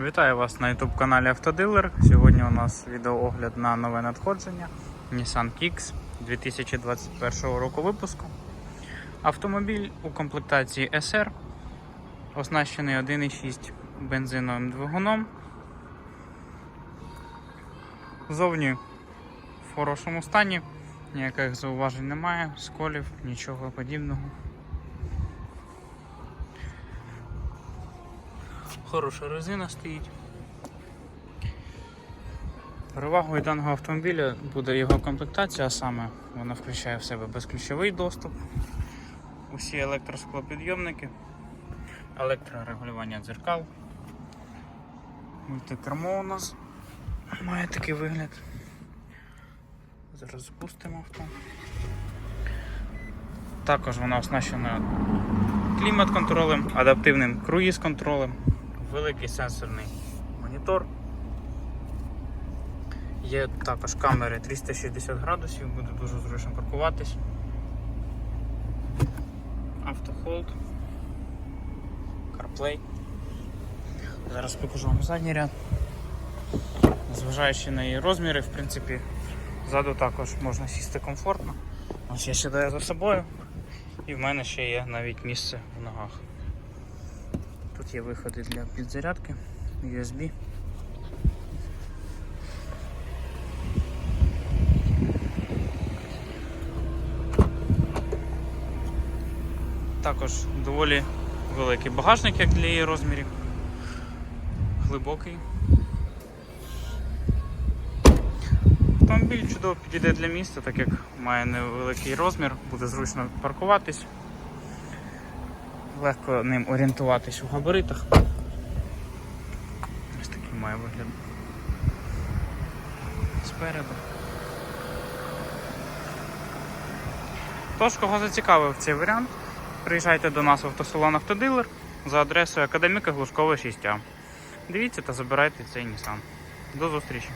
Вітаю вас на YouTube каналі Автодилер. Сьогодні у нас відеоогляд на нове надходження Nissan Kicks 2021 року випуску. Автомобіль у комплектації SR, оснащений 1,6 бензиновим двигуном. Зовні в хорошому стані, ніяких зауважень немає, сколів, нічого подібного. Хороша резина стоїть. Перевагою даного автомобіля буде його комплектація, а саме вона включає в себе безключовий доступ, усі електросклопідйомники, електрорегулювання дзеркал, мультикермо у нас має такий вигляд. Зараз запустимо авто. Також вона оснащена клімат-контролем, адаптивним круїз-контролем, великий сенсорний монітор. Є також камери 360 градусів, буде дуже зручно паркуватись. Автохолд, CarPlay. Зараз покажу вам задній ряд. Зважаючи на її розміри, в принципі, ззаду також можна сісти комфортно. Ось я сідаю за собою і в мене ще є навіть місце в ногах. Тут є виходи для підзарядки, USB. Також доволі великий багажник, як для її розмірів. Глибокий. Автомобіль чудово підійде для міста, так як має невеликий розмір, буде зручно паркуватись, легко ним орієнтуватись у габаритах. Ось такий має вигляд. Спереду. Тож, кого зацікавив цей варіант, приїжджайте до нас в автосалон Автодилер за адресою Академіка Глушкова 6А. Дивіться та забирайте цей Nissan. До зустрічі!